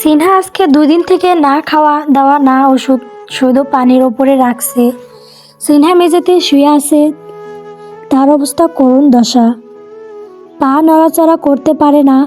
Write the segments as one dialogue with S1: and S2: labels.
S1: সিনহা আজকে দুদিন থেকে না খাওয়া, দাওয়া, না ওষুধ, শুধু পানির ওপরে রাখছে। সিনহা মেঝেতে শুয়ে আছে। তার অবস্থা করুণ দশা। পা নড়াচড়া করতে পারে না।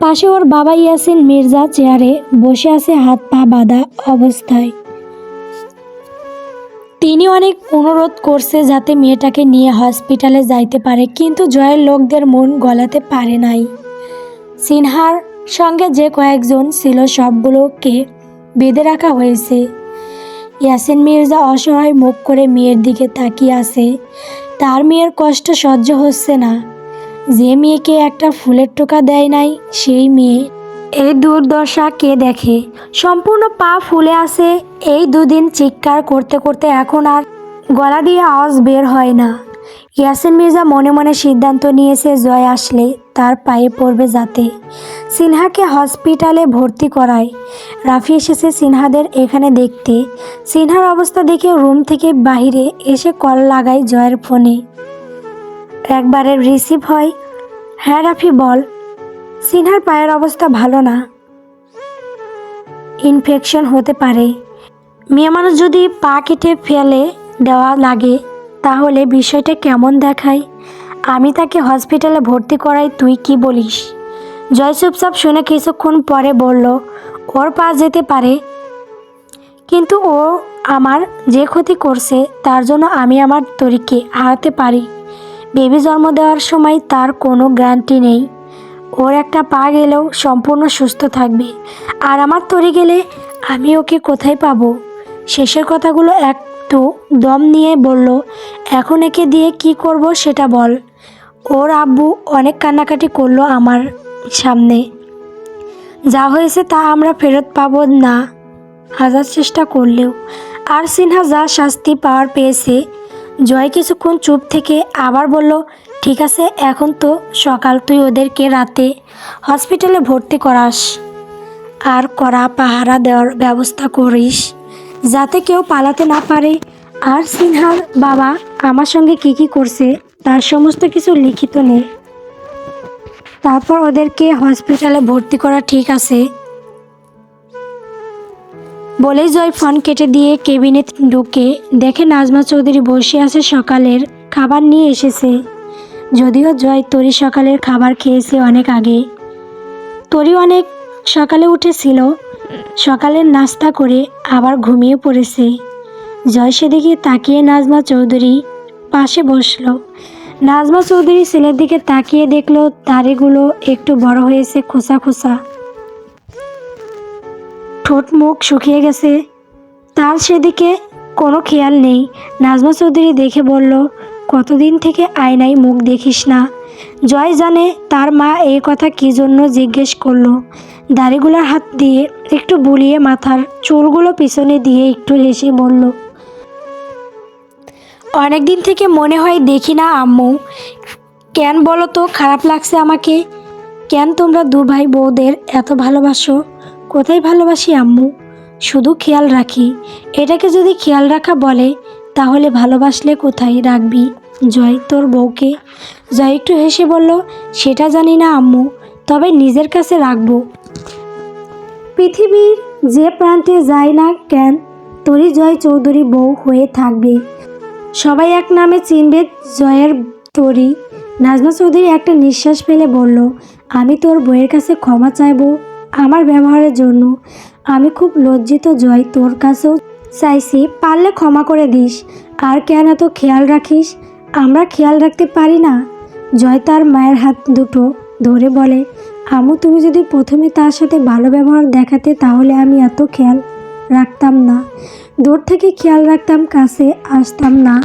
S1: পাশে ওর বাবা ইয়াসিন মির্জা চেয়ারে বসে আছে, হাত পা বাঁধা অবস্থায়। তিনি অনেক অনুরোধ করছে যাতে মেয়েটাকে নিয়ে হসপিটালে যাইতে পারে, কিন্তু জয়ের লোকদের মন গলাতে পারে নাই। সিনহার সঙ্গে যে কয়েকজন ছিল সবগুলোকে বেঁধে রাখা হয়েছে। ইয়াসিন মির্জা অসহায় মুখ করে মেয়ের দিকে তাকিয়ে আছে। তার মেয়ের কষ্ট সহ্য হচ্ছে না। যে মেয়েকে একটা ফুলের টোকা দেয় নাই, সেই মেয়ে। এই দুর্দশা কে দেখে? সম্পূর্ণ পা ফুলে আছে। এই দুদিন চিৎকার করতে করতে এখন আর গলা দিয়ে আওয়াজ বের হয় না। ইয়াসিন মির্জা মনে মনে সিদ্ধান্ত নিয়েছে, জয় আসলে তার পায়ে পড়বে যাতে। সিনহাকে হসপিটালে ভর্তি করায়। রাফি এসেছে সিনহাদের এখানে দেখতে। সিনহার অবস্থা দেখে রুম থেকে বাইরে এসে কল লাগায় জয়ের ফোনে। একবারে রিসিভ হয় হ্যাঁ রাফি, বল। সিনহার পায়ের অবস্থা ভালো না। ইনফেকশন হতে পারে। মেয়ে মানুষ যদি পা কেটে ফেলে দেওয়া লাগে তাহলে বিষয়টা কেমন দেখায়? আমি তাকে হসপিটালে ভর্তি করাই তুই কি বলিস? জয় চুপচাপ শুনে কিছুক্ষণ পরে বলল, ওর পা যেতে পারে। কিন্তু ও আমার যে ক্ষতি করছে, তার জন্য আমি আমার তরিকে হারাতে পারি। বেবি জন্ম দেওয়ার সময় তার কোনো গ্যারান্টি নেই। ওর একটা পা গেলেও সম্পূর্ণ সুস্থ থাকবে। আর আমার তরি গেলে আমি ওকে কোথায় পাবো? শেষের কথাগুলো একটু দম নিয়ে বলল, এখন একে দিয়ে কি করব সেটা বল। ওর আব্বু অনেক কান্নাকাটি করল আমার সামনে। যা হয়েছে তা আমরা ফেরত পাবো না। হাজার চেষ্টা করলেও আর সিনহা যা শাস্তি পাওয়ার পেয়েছে, জয় কিছুক্ষণ চুপ থেকে আবার বলল, ঠিক আছে, এখন তো সকাল, তুই ওদেরকে রাতে হসপিটালে ভর্তি করাস। আর করা পাহারা দেওয়ার ব্যবস্থা করিস। যাতে কেউ পালাতে না পারে। আর সিনহার বাবা আমার সঙ্গে কি কি করছে, তার সমস্ত কিছু লিখিত নেই। তারপর ওদেরকে হসপিটালে ভর্তি করা ঠিক আছে। বলেই জয় ফোন কেটে দিয়ে কেবিনে ঢুকে দেখে নাজমা চৌধুরী বসে আছে সকালের খাবার নিয়ে এসেছে। যদিও জয় তরি সকালের খাবার খেয়েছে অনেক আগে। তরি অনেক সকালে উঠেছিল সকালের নাস্তা করে আবার ঘুমিয়ে পড়েছে। জয় সেদিকে তাকিয়ে নাজমা চৌধুরী পাশে বসল। নাজমা চৌধুরী ছেলের দিকে তাকিয়ে দেখল, দাড়িগুলো একটু বড় হয়েছে, খোসা খোসা। ঠোঁট মুখ শুকিয়ে গেছে। তার সেদিকে কোনো খেয়াল নেই। নাজমা চৌধুরী দেখে বলল, কতদিন থেকে আয়নায় মুখ দেখিস না? জয় জানে তার মা এই কথা কী জন্য জিজ্ঞেস করল। দাড়িগুলোর হাত দিয়ে একটু বুলিয়ে মাথার চুলগুলো পিছনে দিয়ে একটু হেসে বলল অনেক দিন থেকে মনে হয় দেখি না, আম্মু। কেন বলো তো, খারাপ লাগছে আমাকে? কেন তোমরা দু ভাই বউদের এত ভালোবাসো? কোথায় ভালোবাসি, আম্মু? শুধু খেয়াল রাখি। এটাকে যদি খেয়াল রাখা বলে, তাহলে ভালোবাসলে কোথায় রাখবি? জয় তোর বউকে। জয় একটু হেসে বলল, সেটা জানি না, আম্মু। তবে নিজের কাছে রাখব। পৃথিবীর যে প্রান্তে যায় না কেন তোরই জয় চৌধুরী বউ হয়ে থাকবে। সবাই এক নামে চিনবে জয়ের তরি। নাজমা চৌধুরী একটা নিঃশ্বাস ফেলে বলল, আমি তোর বইয়ের কাছে ক্ষমা চাইব আমার ব্যবহারের জন্য। আমি খুব লজ্জিত জয়, তোর কাছেও চাইছি। পারলে ক্ষমা করে দিস। আর কেন এত খেয়াল রাখিস? আমরা খেয়াল রাখতে পারি না। জয় তার মায়ের হাত দুটো ধরে বলে আমু তুমি যদি প্রথমে তার সাথে ভালো ব্যবহার দেখাতে, তাহলে আমি এত খেয়াল রাখতাম না। দূর থেকে খেয়াল রাখতাম, কাছে আসতাম না।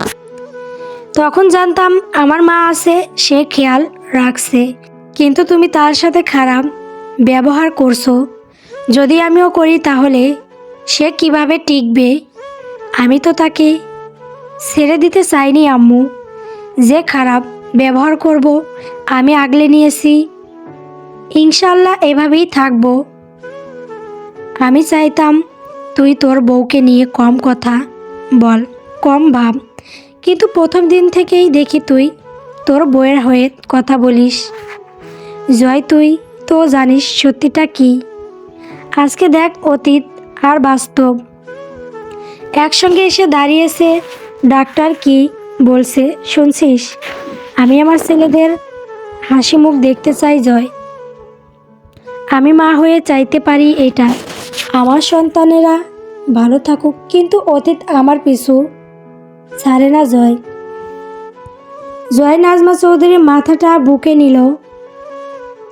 S1: তখন জানতাম, আমার মা আছে, সে খেয়াল রাখছে। কিন্তু তুমি তার সাথে খারাপ ব্যবহার করছ। যদি আমিও করি, তাহলে সে কীভাবে টিকবে? আমি তো তাকে ছেড়ে দিতে চাইনি, আম্মু। যে খারাপ ব্যবহার করব, আমি আগলে নিয়েছি। ইনশাল্লাহ এভাবেই থাকব। আমি চাইতাম তুই তোর বউকে নিয়ে কম কথা বল, কম ভাব। কিন্তু প্রথম দিন থেকেই দেখি তুই তোর বউয়ের হয়ে কথা বলিস। জয় তুই, তো জানিস সত্যিটা কি? আজকে দেখ অতীত আর বাস্তব। একসঙ্গে এসে দাঁড়িয়েছে ডাক্তার কি বলছে, শুনছিস? আমি আমার ছেলেদের হাসি মুখ দেখতে চাই জয়। আমি মা হয়ে চাইতে পারি এটা। আমার সন্তানেরা ভালো থাকুক, কিন্তু অতীত আমার পিছু ছাড়ে না জয়। জয় নাজমা চৌধুরী মাথাটা বুকে নিল।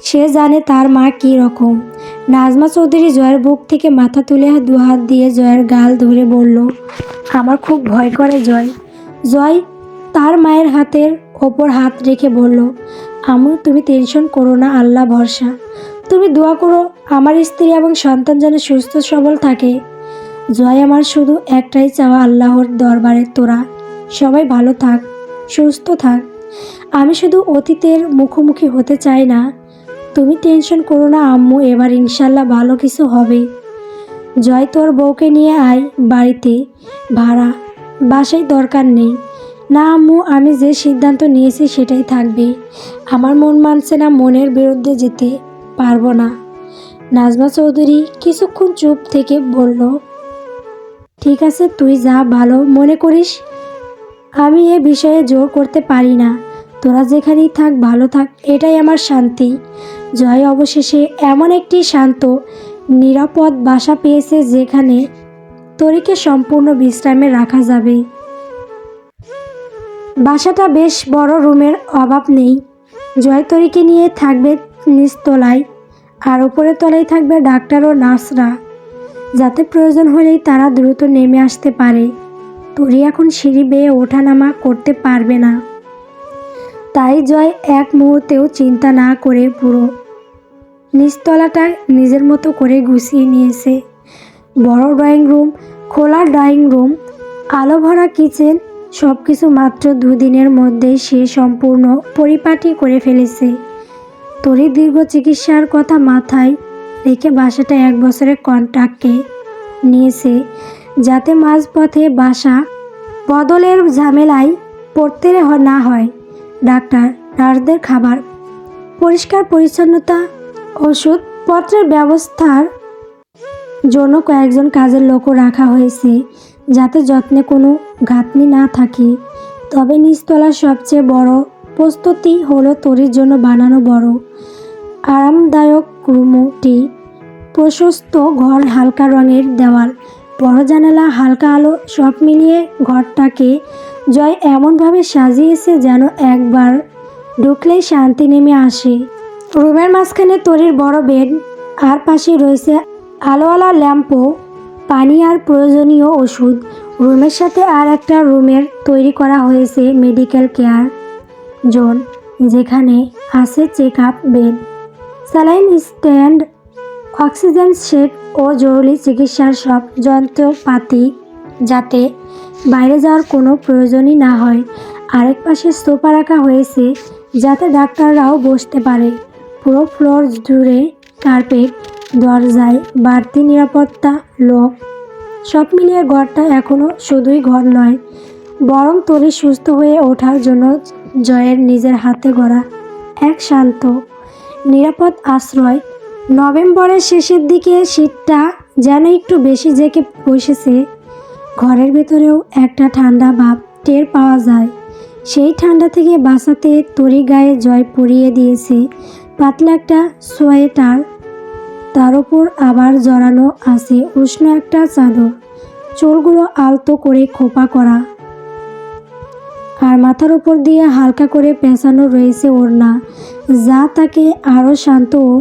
S1: সে জানে তার মা কী রকম। নাজমা চৌধুরী জয়ের বুক থেকে মাথা তুলে দু হাত দিয়ে জয়ের গাল ধরে বলল, আমার খুব ভয় করে জয়। জয় তার মায়ের হাতের ওপর হাত রেখে বলল আমু তুমি টেনশন করো না, আল্লাহ ভরসা। তুমি দোয়া করো আমার স্ত্রী এবং সন্তান যেন সুস্থ সবল থাকে। জয় আমার শুধু একটাই চাওয়া আল্লাহর দরবারে তোরা। সবাই ভালো থাক, সুস্থ থাক। আমি শুধু অতীতের মুখোমুখি হতে চাই না। তুমি টেনশন করো না আম্মু, এবার ইনশাল্লাহ ভালো কিছু হবে। জয় তোর বউকে নিয়ে আয় বাড়িতে। ভাড়া, বাসায় দরকার নেই। না আম্মু, আমি যে সিদ্ধান্ত নিয়েছি সেটাই থাকবে। আমার মন মানছে না মনের বিরুদ্ধে যেতে। পারব না। নাজমা চৌধুরী কিছুক্ষণ চুপ থেকে বলল, ঠিক আছে, তুই যা ভালো মনে করিস। আমি এ বিষয়ে জোর করতে পারি না। তোরা যেখানেই থাক, ভালো থাক, এটাই আমার শান্তি। জয় অবশেষে এমন একটি শান্ত, নিরাপদ বাসা পেয়েছে যেখানে তরিকে সম্পূর্ণ বিশ্রামে রাখা যাবে। বাসাটা বেশ বড় রুমের অভাব নেই। জয় তরিকে নিয়ে থাকবে নিচতলায় আর উপরের তলায় থাকবে ডাক্তার ও নার্সরা। যাতে প্রয়োজন হলেই তারা দ্রুত নেমে আসতে পারে। তরি এখন সিঁড়ি বেয়ে ওঠানামা করতে পারবে না। তাই জয় এক মুহূর্তেও চিন্তা না করে পুরো। নিচতলাটা নিজের মতো করে গুছিয়ে নিয়েছে। বড় ড্রয়িং রুম, খোলা ড্রয়িং রুম, আলো ভরা কিচেন সব কিছু মাত্র দুদিনের মধ্যেই সে সম্পূর্ণ পরিপাটি করে ফেলেছে। তরি দীর্ঘ চিকিৎসার কথা মাথায় রেখে বাসাটা এক বছরের কন্ট্রাক্টে নিয়েছে, যাতে মাঝপথে বাসা বদলের ঝামেলায় পড়তে না হয়। ডাক্তার, নার্সদের খাবার, পরিষ্কার পরিচ্ছন্নতা, ওষুধ পত্রের ব্যবস্থার জন্য কয়েকজন কাজের লোকও রাখা হয়েছে, যাতে যত্নে কোনো ঘাটনি না থাকে। তবে নিচতলার সবচেয়ে বড় প্রস্তুতি হলো তরির জন্য বানানো বড়, আরামদায়ক রুমটি, প্রশস্ত ঘর হালকা রঙের দেওয়াল, বড় জানালা, হালকা আলো, সব মিলিয়ে ঘরটাকে জয় এমনভাবে সাজিয়েছে যেন একবার ঢুকলেই শান্তি নেমে আসে। রুমের মাঝখানে তরির বড় বেড, আর পাশে রয়েছে আলোয়ালা ল্যাম্পও, পানি আর প্রয়োজনীয় ওষুধ। রুমের সাথে আর একটা রুমের তৈরি করা হয়েছে মেডিকেল কেয়ার। জোন যেখানে আছে check up bed. Saline stand, oxygen set ও জরুরি চিকিৎসার সব যন্ত্রপাতি যাতে বাইরে যাওয়ার কোনো প্রয়োজনই না হয়। আরেক পাশে সোফা রাখা হয়েছে যাতে ডাক্তাররাও বসতে পারে। পুরো ফ্লোর জুড়ে কার্পেট, দরজায় বাড়তি নিরাপত্তা, লোক, সব মিলিয়ে ঘরটা এখনও শুধুই ঘর নয়, বরং তরি সুস্থ হয়ে ওঠার জন্য জয়ের নিজের হাতে গড়া এক শান্ত, নিরাপদ আশ্রয়। নভেম্বরের শেষের দিকে শীতটা যেন একটু বেশি জেঁকে বসেছে। ঘরের ভেতরেও একটা ঠান্ডা ভাব টের পাওয়া যায়। সেই ঠান্ডা থেকে বাঁচাতে তরি গায়ে জয় পরিয়ে দিয়েছে পাতলা একটা সোয়েটার। তার উপর আবার জড়ানো আছে উষ্ণ একটা চাদর। চুলগুলো আলতো করে খোপা করা। আর মাথার উপর দিয়ে হালকা করে পেঁচানো রয়েছে ওড়না, যা তাকে আরও শান্ত ও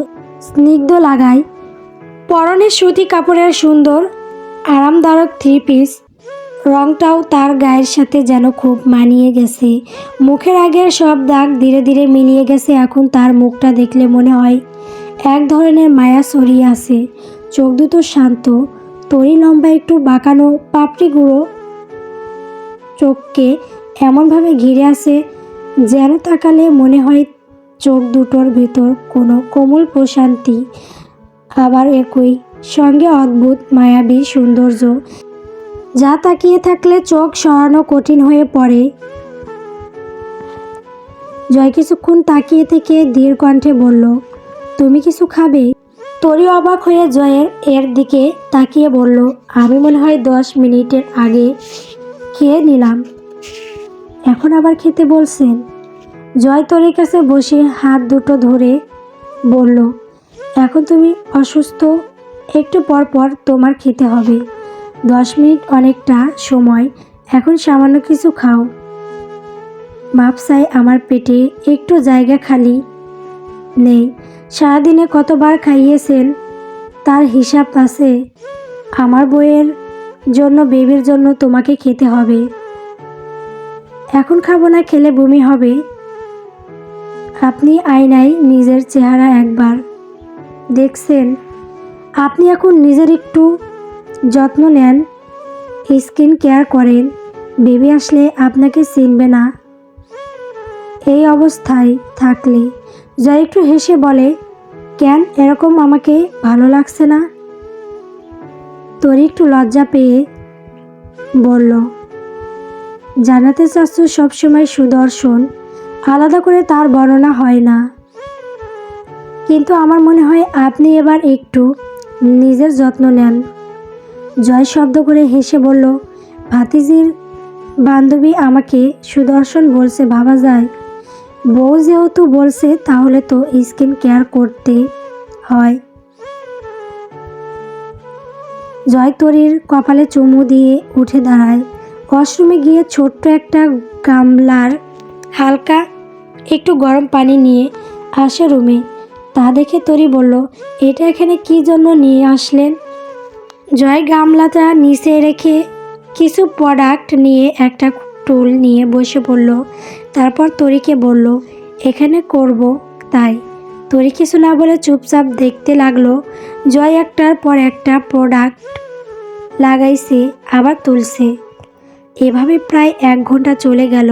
S1: স্নিগ্ধ লাগায়। পরনে সুতি কাপড়ের সুন্দর, আরামদায়ক থ্রি পিস রংটাও তার গায়ের সাথে যেন খুব মানিয়ে গেছে। মুখের আগের সব দাগ ধীরে ধীরে মিলিয়ে গেছে, এখন তার মুখটা দেখলে মনে হয় এক ধরনের মায়া ছড়িয়ে আছে। চোখ দুটো শান্ত, তরি লম্বা একটু বাঁকানো পাপড়ি গুঁড়ো চোখকে এমনভাবে ঘিরে আছে যেন তাকালে মনে হয় চোখ দুটোর ভেতর কোনো কোমল প্রশান্তি। আবার একই সঙ্গে অদ্ভুত, মায়াবী সৌন্দর্য যা তাকিয়ে থাকলে চোখ সরানো কঠিন হয়ে পড়ে। জয় কিছুক্ষণ তাকিয়ে থেকে ধীর কণ্ঠে বলল, তুমি কিছু খাবে? তরি অবাক হয়ে জয়ের এর দিকে তাকিয়ে বলল, আমি মনে হয় দশ মিনিটের আগে খেয়ে নিলাম। এখন আবার খেতে বলছেন। জয় তরির কাছে বসে হাত দুটো ধরে বলল, এখন তুমি অসুস্থ, একটু পর পর তোমার খেতে হবে। দশ মিনিট অনেকটা সময়, এখন সামান্য কিছু খাও। মাপসাই আমার পেটে একটু জায়গা খালি নেই। সারাদিনে কতবার খাইয়েছেন? তার হিসাব আছে। আমার বইয়ের জন্য, বেবির জন্য তোমাকে খেতে হবে। এখন খাব না, খেলে বমি হবে। আপনি আয়নায় নিজের চেহারা একবার দেখছেন। আপনি এখন নিজের একটু যত্ন নেন, স্কিন কেয়ার করেন। বেবি আসলে আপনাকে চিনবে না। এই অবস্থায় থাকলে জয় একটু হেসে বলে, কেন এরকম আমাকে ভালো লাগছে না? তোর একটু লজ্জা পেয়ে বলল জানাতে চাচ্ছ সবসময় সুদর্শন। আলাদা করে তার বর্ণনা হয় না। কিন্তু আমার মনে হয় আপনি এবার একটু নিজের যত্ন নেন। জয় শব্দ করে হেসে বলল, ভাতিজির বান্ধবী আমাকে সুদর্শন বলছে ভাবা যায়। বউ যেহেতু বলছে, তাহলে তো স্কিন কেয়ার করতে হয়। জয় তরির কপালে চুমু দিয়ে উঠে দাঁড়ায়। ওয়াশরুমে গিয়ে ছোট্ট একটা গামলার হালকা একটু গরম পানি নিয়ে আসে রুমে। তা দেখে তরি বলল, এটা এখানে কি জন্য নিয়ে আসলেন? জয় গামলাটা নিচে রেখে কিছু প্রোডাক্ট নিয়ে একটা টুল নিয়ে বসে পড়ল। তারপর তরিকে বলল, এখানে করব তাই। তরি কিছু না বলে চুপচাপ দেখতে লাগল। জয় একটার পর একটা প্রোডাক্ট লাগাইছে, আবার তুলছে। এভাবে প্রায় এক ঘণ্টা চলে গেল।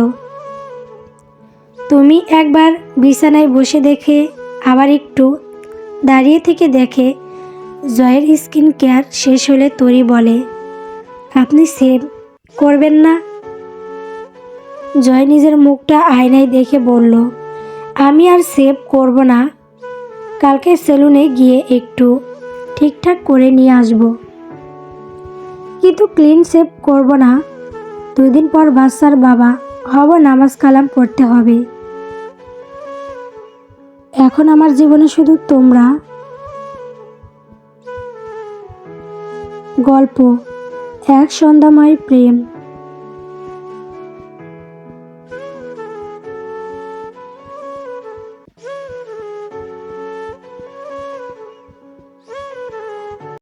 S1: তুমি একবার বিছানায় বসে দেখে, আবার একটু দাঁড়িয়ে থেকে দেখে, জয়ের স্কিন কেয়ার শেষ হলে তরি বলে, আপনি সেভ করবেন না? জয় নিজের মুখটা আয়নায় দেখে বলল, আমি আর সেভ করব না। কালকে সেলুনে গিয়ে একটু ঠিকঠাক করে নিয়ে আসব। কিন্তু ক্লিন সেভ করব না। দুই দিন পর বাচ্চার বাবা হব নামাজ কালাম পড়তে হবে। এখন আমার জীবনে শুধু তোমরা। গল্প, এক সন্ধ্যাময় প্রেম।